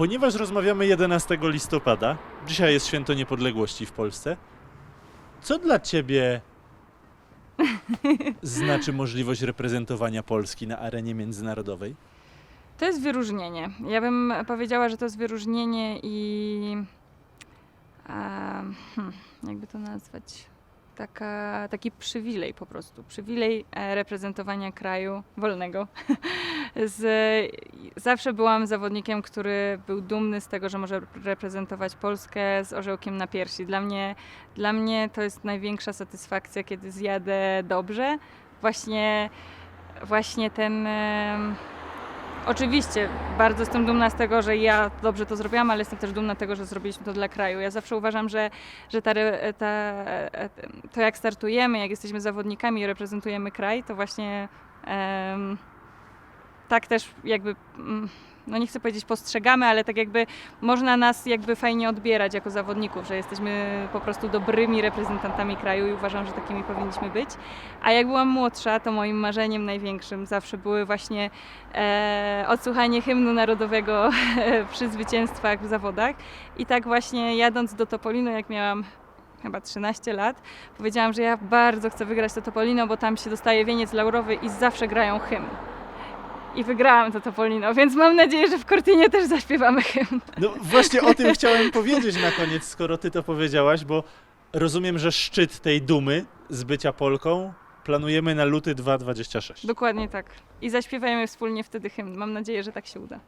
Ponieważ rozmawiamy 11 listopada, dzisiaj jest święto niepodległości w Polsce, co dla ciebie znaczy możliwość reprezentowania Polski na arenie międzynarodowej? To jest wyróżnienie. Ja bym powiedziała, że to jest wyróżnienie i e, hmm, jakby to nazwać? Taka, taki przywilej po prostu. Przywilej e, reprezentowania kraju wolnego. Z, zawsze byłam zawodnikiem, który był dumny z tego, że może reprezentować Polskę z orzełkiem na piersi. Dla mnie, dla mnie to jest największa satysfakcja, kiedy zjadę dobrze. Właśnie, właśnie ten. Oczywiście, bardzo jestem dumna z tego, że ja dobrze to zrobiłam, ale jestem też dumna tego, że zrobiliśmy to dla kraju. Ja zawsze uważam, że, że ta, ta, to jak startujemy, jak jesteśmy zawodnikami i reprezentujemy kraj, to właśnie em, tak też jakby, mm, no nie chcę powiedzieć postrzegamy, ale tak jakby można nas jakby fajnie odbierać jako zawodników, że jesteśmy po prostu dobrymi reprezentantami kraju i uważam, że takimi powinniśmy być. A jak byłam młodsza, to moim marzeniem największym zawsze były właśnie e, odsłuchanie hymnu narodowego przy zwycięstwach w zawodach. I tak właśnie jadąc do Topolino, jak miałam chyba 13 lat, powiedziałam, że ja bardzo chcę wygrać to Topolino, bo tam się dostaje wieniec laurowy i zawsze grają hymn. I wygrałam to Topolino, więc mam nadzieję, że w Cortinie też zaśpiewamy hymn. No właśnie o tym chciałem powiedzieć na koniec, skoro ty to powiedziałaś, bo rozumiem, że szczyt tej dumy z bycia Polką planujemy na luty 2026. Dokładnie tak. I zaśpiewajmy wspólnie wtedy hymn. Mam nadzieję, że tak się uda.